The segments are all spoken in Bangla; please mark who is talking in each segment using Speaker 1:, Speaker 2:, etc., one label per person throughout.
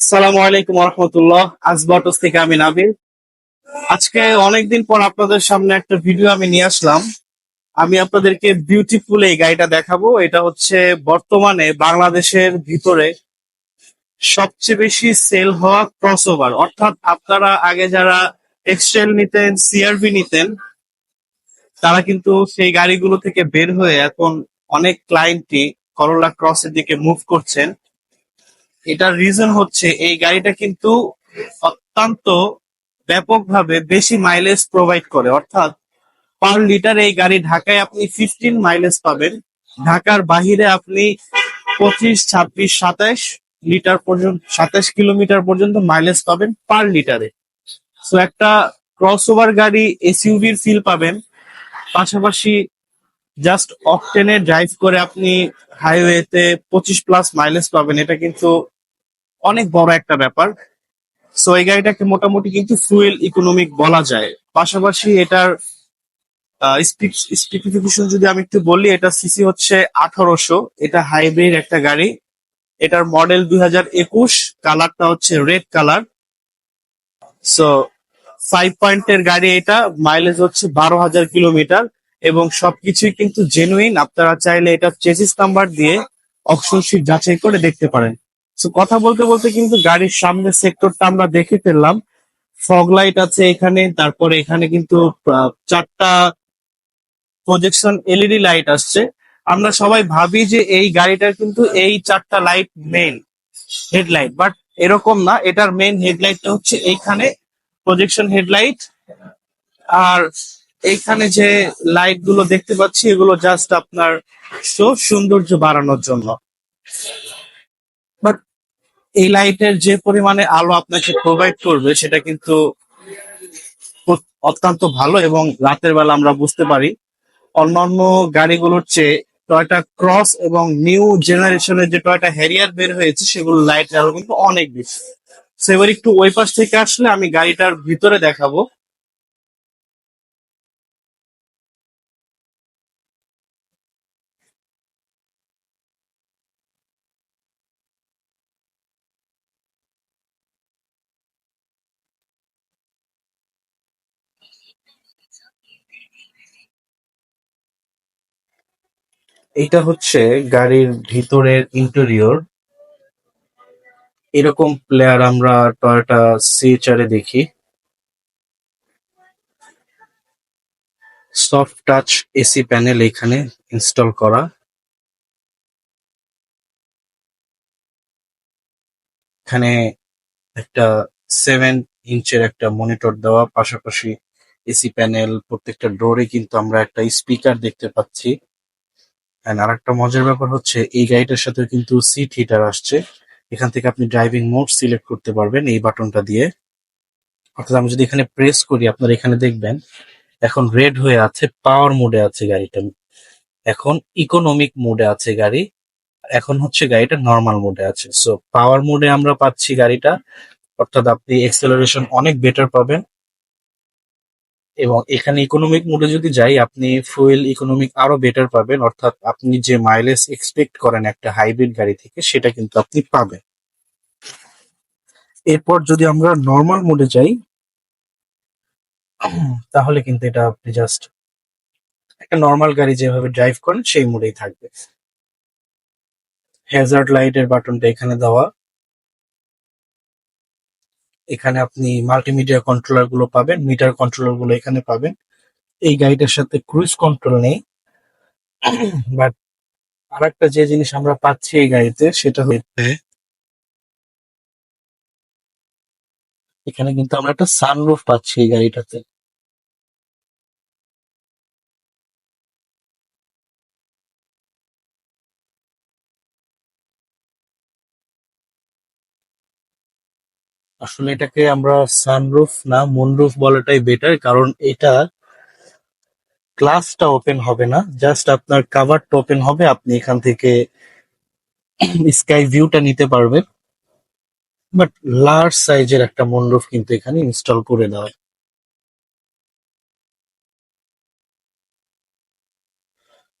Speaker 1: আসসালামু আলাইকুম রহমতুল্লাহ আসবাটস থেকে আমি নাবিল। আজকে অনেকদিন পর আপনাদের সামনে একটা ভিডিও আমি নিয়ে আসলাম। আমি আপনাদেরকে বিউটিফুল এই গাড়িটা দেখাবো। এটা হচ্ছে বর্তমানে বাংলাদেশের ভিতরে সবচেয়ে বেশি সেল হওয়া ক্রস ওভার অর্থাৎ আপনারা আগে যারা এক্সটেল নিতেন সিআরভি নিতেন, তারা কিন্তু সেই গাড়িগুলো থেকে বের হয়ে এখন অনেক ক্লায়েন্টই করোলা ক্রসের দিকে মুভ করছেন। এটার রিজন হচ্ছে এই গাড়িটা কিন্তু অত্যন্ত ব্যাপকভাবে বেশি মাইলেজ প্রোভাইড করে। অর্থাৎ পার লিটার এই গাড়ি ঢাকায় আপনি ফিফটিন মাইলেজ পাবেন। ঢাকার বাহিরে আপনি পঁচিশ, ছাব্বিশ, সাতাশ লিটার পর্যন্ত, সাতাশ কিলোমিটার পর্যন্ত মাইলেজ পাবেন পার লিটারে সো একটা ক্রস ওভার গাড়ি এসইউভির ফিল পাবেন। পাশাপাশি জাস্ট অকটেনে ড্রাইভ করে আপনি হাইওয়েতে পঁচিশ প্লাস মাইলেজ পাবেন। এটা কিন্তু অনেক বড় একটা ব্যাপার। সো এই গাড়িটাকে মোটামুটি কিন্তু ফুয়েল ইকোনমিক বলা যায়। পাশাপাশি এটার স্পেসিফিকেশন যদি আমি একটু বলি, এটা সিসি হচ্ছে আঠারোশো। এটা হাইব্রিড একটা গাড়ি। এটার মডেল দুই হাজার একুশ। কালারটা হচ্ছে রেড কালার সো ফাইভ পয়েন্টের গাড়ি এটা। মাইলেজ হচ্ছে বারো হাজার কিলোমিটার। এবং সবকিছুই কিন্তু জেনুইন আপনারা চাইলে এটা চেসিস নাম্বার দিয়ে অপশন শিট যাচাই করে দেখতে পারেন। কথা বলতে বলতে কিন্তু গাড়ির সামনের সেক্টরটা আমরা দেখে ফেললাম। ফগ লাইট আছে এখানে, তারপরে এখানে কিন্তু চারটা প্রজেকশন এলইডি লাইট আসছে। আমরা সবাই ভাবি যে এই গাড়িটার কিন্তু এই চারটা লাইট মেইন হেডলাইট বাট এরকম না, এটার মেইন হেডলাইটটা হচ্ছে এইখানে প্রজেকশন হেডলাইট আর এইখানে যে লাইটগুলো দেখতে পাচ্ছি, এগুলো জাস্ট আপনার সৌন্দর্য বাড়ানোর জন্য। এই লাইটের যে পরিমাণে আলো আপনাকে প্রোভাইড করবে, সেটা কিন্তু অত্যন্ত ভালো এবং রাতের বেলা আমরা বুঝতে পারি। অন্যান্য গাড়িগুলোর চেয়ে টয়টা ক্রস এবং নিউ জেনারেশনের যে টয়টা হ্যারিয়ার বের হয়েছে সেগুলো লাইট আলো কিন্তু অনেক বেশি। সেবার একটু ওই পাশ থেকে আসলে আমি গাড়িটার ভিতরে দেখাবো। এটা হচ্ছে গাড়ির ভিতরের ইন্টেরিয়র এরকম প্লেয়ার আমরা টয়োটা সিএচআর এ দেখি। সফট টাচ এসি প্যানেল এখানে ইনস্টল করা। এখানে একটা সেভেন ইঞ্চের একটা মনিটর দেওয়া, পাশাপাশি এসি প্যানেল প্রত্যেকটা ডোরে কিন্তু আমরা একটা স্পিকার দেখতে পাচ্ছি। আর আরেকটা মজার ব্যাপার হচ্ছে, এই গাড়িটার সাথে কিন্তু সিট হিটার আসছে। এখান থেকে আপনি ড্রাইভিং মোড সিলেক্ট করতে পারবেন এই বাটনটা দিয়ে। অর্থাৎ আমি যদি এখানে প্রেস করি, আপনারা এখানে দেখবেন, এখন রেড হয়ে আছে পাওয়ার মোডে আছে গাড়িটা। এখন ইকোনমিক মোডে আছে গাড়ি। এখন হচ্ছে গাড়িটা নর্মাল মোডে আছে। সো পাওয়ার মোডে আমরা পাচ্ছি গাড়িটা। অর্থাৎ আপনি এক্সেলারেশন অনেক বেটার পাবেন। এবং এখানে ইকোনমিক মোডে যদি যাই, আপনি ফুয়েল ইকোনমিক আরও বেটার পাবেন। অর্থাৎ আপনি যে মাইলেজ এক্সপেক্ট করেন একটা হাইব্রিড গাড়ি থেকে, সেটা কিন্তু আপনি পাবেন। এরপর যদি আমরা নর্মাল মোডে যাই, তাহলে কিন্তু এটা আপনি জাস্ট একটা নর্মাল গাড়ি যেভাবে ড্রাইভ করেন, সেই মোডেই থাকবে। হ্যাজার্ড লাইটের বাটনটা এখানে দেওয়া। এখানে আপনি মাল্টিমিডিয়া কন্ট্রোলারগুলো পাবেন মিটার কন্ট্রোলারগুলো এখানে পাবেন। এই গাড়িটার সাথে ক্রুজ কন্ট্রোল নেই। বাট আর একটা যে জিনিস আমরা পাচ্ছি এই গাড়িতে, সেটা হচ্ছে এখানে কিন্তু আমরা একটা সানরুফ পাচ্ছি এই গাড়িটাতে। আসলে এটাকে আমরা সানরুফ না মুনরুফ বলাটাই বেটার কারণ এটা গ্লাসটা ওপেন হবে না জাস্ট আপনার কাভারটা ওপেন হবে, আপনি এখান থেকে স্কাই ভিউটা নিতে পারবেন। বাট লার্জ সাইজের একটা মুনরুফ কিন্তু এখানে ইনস্টল করে দেওয়া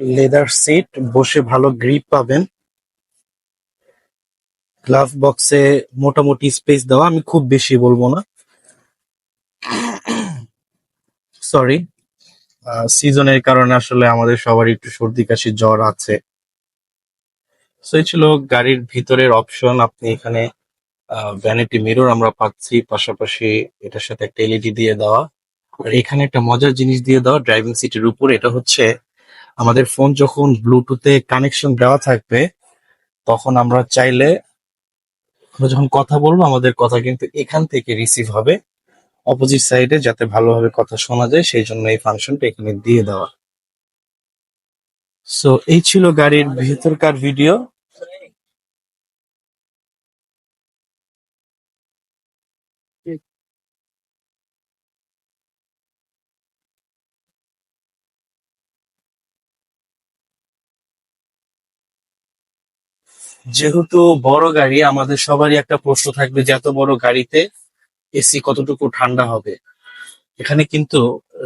Speaker 1: লেদার সিট বসে ভালো গ্রিপ পাবেন। গ্লাভ বক্সে মোটামুটি স্পেস দেওয়া, আমি খুব বেশি বলব না। সরি সিজনের কারণে আসলে আমাদের সবারই একটু সর্দি কাশি জ্বর আছে। সো এই ছিল গাড়ির ভিতরের অপশন আপনি এখানে ভ্যানিটি মিরর আমরা পাচ্ছি। পাশাপাশি এটার সাথে একটা এলইডি দিয়ে দেওয়া। আর এখানে একটা মজার জিনিস দিয়ে দেওয়া ড্রাইভিং সিটের উপর। এটা হচ্ছে আমাদের ফোন যখন ব্লুটুথে কানেকশন দেওয়া থাকবে, তখন আমরা চাইলে আমরা যখন কথা বলব, আমাদের কথা কিন্তু এখান থেকে রিসিভ হবে অপোজিট সাইডে যাতে ভালোভাবে কথা শোনা যায়, সেই জন্য এই ফাংশনটা এখানে দিয়ে দেওয়া। সো এই ছিল গাড়ির ভেতরকার ভিডিও যেহেতু বড় গাড়ি, আমাদের সবারই একটা প্রশ্ন থাকবে যে এত বড় গাড়িতে এসি কতটুকু ঠান্ডা হবে এখানে কিন্তু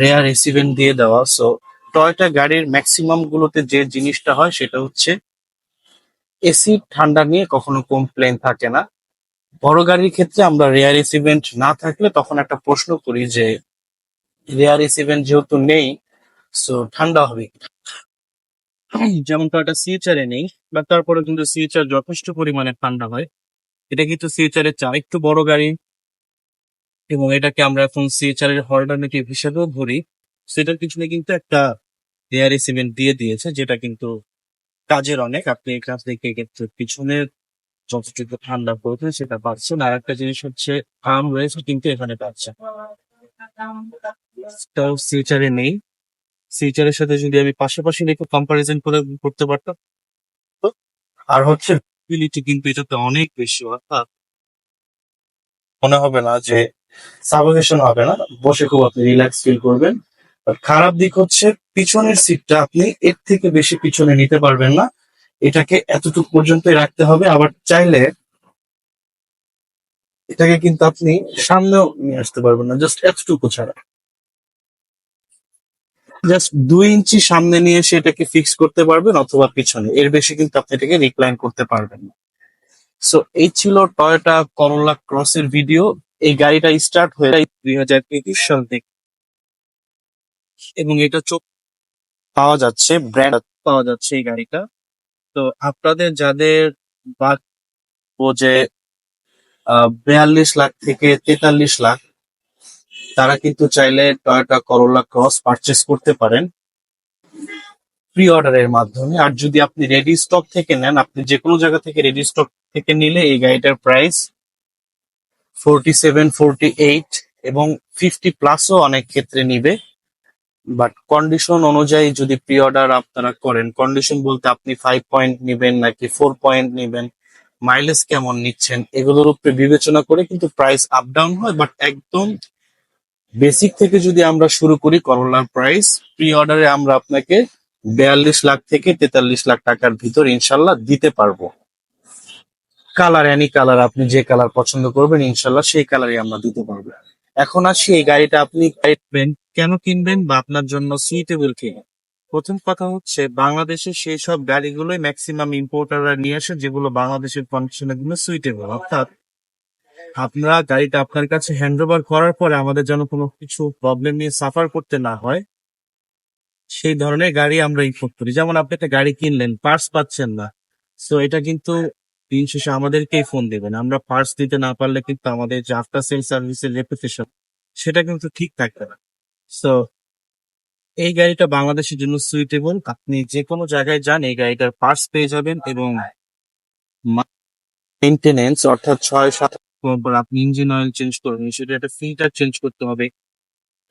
Speaker 1: রেয়ার এসি ভেন্ট দিয়ে দেওয়া সো টয়টা গাড়ির ম্যাক্সিমাম গুলোতে যে জিনিসটা হয় সেটা হচ্ছে এসি ঠান্ডা নিয়ে কখনো কমপ্লেন থাকে না বড় গাড়ির ক্ষেত্রে আমরা রেয়ার এসি ভেন্ট না থাকলে তখন একটা প্রশ্ন করি যে রেয়ার এসি ভেন্ট যেহেতু নেই সো ঠান্ডা হবে? যেমন টয়টা সিএচআরে নেই বা তারপরে কিন্তু সিএচআর যথেষ্ট পরিমাণে ঠান্ডা হয় এটা কিন্তু সিএচআর এর চেয়ে একটু বড় গাড়ি এবং এটাকে আমরা এখন সিএচআর এর অল্টারনেটিভ হিসেবেও ধরি সেটার পিছনে কিন্তু একটা এয়ার সিমেন্ট দিয়ে দিয়েছে যেটা কিন্তু কাজের অনেক আপনি এখান থেকে কিন্তু পিছনের যতটুকু ঠান্ডা পড়বে সেটা পাচ্ছেন আর একটা জিনিস হচ্ছে আর্ম রয়েছে কিন্তু এখানে পাচ্ছেন সিএচআর এ নেই সিএচআর এর সাথে যদি আমি পাশাপাশি রেখে কম্পারিজন করে করতে পারতাম, তো আর হচ্ছে কিন্তু এটাতে অনেক বেশি অর্থাৎ মনে হবে না যে সাফোকেশন হবে না, বসে খুব আপনি রিল্যাক্স ফিল করবেন। খারাপ দিক হচ্ছে পিছনের সিটটা আপনি এর থেকে বেশি পিছনে নিতে পারবেন না। এটাকে এতটুকু পর্যন্তই রাখতে হবে, আবার চাইলে এটাকে কিন্তু আপনি সামনেও নিয়ে আসতে পারবেন না জাস্ট এতটুকু ছাড়া। জাস্ট দুই ইঞ্চি সামনে নিয়ে এসে এটাকে ফিক্স করতে পারবেন অথবা পিছনে। এর বেশি কিন্তু আপনি এটাকে রিক্লাইন করতে পারবেন না। সো এই ছিল টয়োটা করোলা ক্রসের ভিডিও এই গাড়িটা স্টার্ট হয়ে যায় দুই হাজার একুশ সাল থেকে। এবং এটা চোখ পাওয়া যাচ্ছে ব্র্যান্ড পাওয়া যাচ্ছে এই গাড়িটা। তো, আপনাদের যাদের বা ও যে বিয়াল্লিশ লাখ থেকে তেতাল্লিশ লাখ তারা কিন্তু চাইলে টয়োটা করোলা ক্রস পারচেস করতে পারেন প্রি অর্ডারের মাধ্যমে। আর যদি আপনি রেডি স্টক থেকে নেন, আপনি যে কোনো জায়গা থেকে রেডি স্টক থেকে নিলে এই গাড়িটার price forty seven forty eight এবং ফিফটি প্লাসও অনেক ক্ষেত্রে নিবে। বাট কন্ডিশন অনুযায়ী যদি প্রি অর্ডার আপনারা করেন কন্ডিশন বলতে আপনি ফাইভ পয়েন্ট নেবেন নাকি ফোর পয়েন্ট নিবেন মাইলেজ কেমন নিচ্ছেন, এগুলোর উপরে বিবেচনা করে কিন্তু প্রাইস আপ ডাউন হয় বাট একদম বেসিক থেকে যদি আমরা শুরু করি করোলার প্রাইস প্রি অর্ডারে আমরা আপনাকে বিয়াল্লিশ লাখ থেকে তেতাল্লিশ লাখ টাকার ভিতর ইনশাল্লাহ দিতে পারব। কালার এনি কালার আপনি যে কালার পছন্দ করবেন, ইনশাল্লাহ সেই কালারই আমরা দিতে পারব। এখন আসি এই গাড়িটা আপনি কিনবেন, কেন কিনবেন বা আপনার জন্য সুইটেবল কিনা? প্রথম কথা হচ্ছে, বাংলাদেশের সেই সব গাড়িগুলোই ম্যাক্সিমাম ইম্পোর্টাররা নিয়ে আসে, যেগুলো বাংলাদেশের কন্ডিশনের জন্য সুইটেবল অর্থাৎ আপনারা গাড়িটা আপনার কাছে হ্যান্ড ওভার করার পরে আমাদের যেন কোনো কিছু প্রবলেম নিয়ে সাফার করতে না হয়, সেই ধরনের গাড়ি আমরা ইম্পোর্ট করি। যেমন আপনি একটা গাড়ি কিনলেন পার্স পাচ্ছেন না। সো এটা কিন্তু দিন শেষে আমাদেরকেই ফোন দেবেন। আমরা পার্স দিতে না পারলে কিন্তু আমাদের যে আফটার সেল সার্ভিসের রেপুটেশন সেটা কিন্তু ঠিক থাকবে না। সো এই গাড়িটা বাংলাদেশের জন্য সুইটেবল আপনি যে কোনো জায়গায় যান, এই গাড়িটার পার্টস পেয়ে যাবেন এবং মেনটেনেন্স অর্থাৎ ছয় সাত পর আপনি ইঞ্জিন অয়েল চেঞ্জ করবেন সেটা একটা ফিল্টার চেঞ্জ করতে হবে।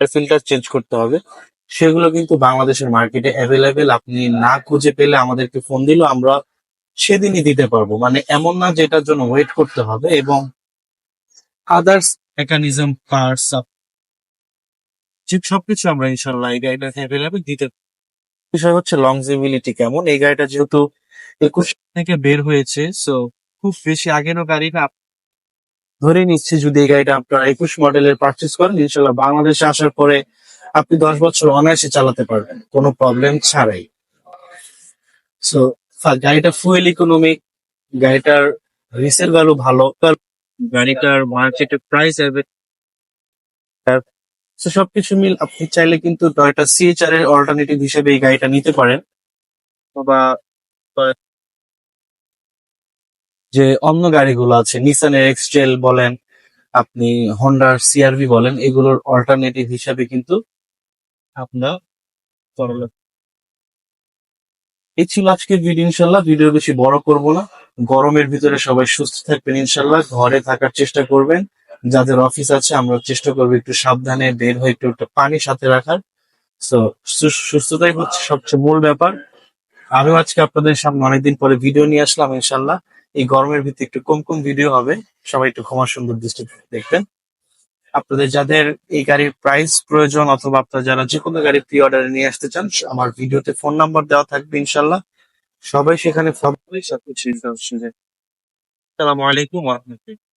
Speaker 1: ফিল্টার চেঞ্জ করতে হবে। সেগুলো কিন্তু বাংলাদেশের মার্কেটে অ্যাভেলেবেল আপনি না খুঁজে পেলে আমাদেরকে ফোন দিলেও আমরা সেদিনই দিতে পারব। মানে এমন না যে এটার জন্য ওয়েট করতে হবে এবং আদার্স মেকানিজম পার্টস যে সবকিছু আমরা ইনশাল্লাহ এই গাড়িটা অ্যাভেলেবেল দিতে বিষয় হচ্ছে লংজিবিলিটি কেমন? এই গাড়িটা যেহেতু একুশ থেকে বের হয়েছে সো খুব বেশি আগেরও গাড়ি না ধরে নিচ্ছি যদি এই গাড়িটা আপনারা একুশ মডেলের পারচেস করেন, ইনশাল্লাহ বাংলাদেশে আসার পরে আপনি দশ বছর অনায়াসে চালাতে পারবেন, কোনো প্রবলেম ছাড়াই। সো গাড়িটা ফুয়েল ইকোনমিক গাড়িটার রিসেল ভ্যালু ভালো গাড়িটার মার্কেটে প্রাইস তো সবকিছু মিল আপনি চাইলে কিন্তু টয়টা সিএচআর এর অল্টারনেটিভ হিসেবে এই গাড়িটা নিতে পারেন। বা যে অন্য গাড়িগুলো আছে নিসানের এক্সটেল বলেন, আপনি হন্ডার সিআরভি বলেন, এগুলোর অল্টারনেটিভ হিসাবে কিন্তু আপনার করলা এই ছিল আজকের ভিডিও ইনশাল্লাহ। ভিডিও বেশি বড় করব না। গরমের ভিতরে সবাই সুস্থ থাকবেন, ইনশাল্লাহ। ঘরে থাকার চেষ্টা করবেন। যাদের অফিস আছে, আমরা চেষ্টা করব একটু সাবধানে বের হয়ে একটু একটু পানি সাথে রাখার। তো সুস্থতাই হচ্ছে সবচেয়ে মূল ব্যাপার। আমিও আজকে আপনাদের সামনে অনেকদিন পরে ভিডিও নিয়ে আসলাম, ইনশাল্লাহ। এই গরমের ভিত্তি একটু কম কম ভিডিও হবে। সবাই একটু ক্ষমা সুন্দর দৃষ্টি দেখবেন। আপনাদের যাদের এই গাড়ির প্রাইস প্রয়োজন অথবা আপনারা যারা যে কোনো গাড়ি প্রি অর্ডারে নিয়ে আসতে চান, আমার ভিডিওতে ফোন নাম্বার দেওয়া থাকবে ইনশাল্লাহ সবাই সেখানে সবাই সবকিছু আসসালামু আলাইকুম ওয়া রাহমাতুল্লাহ।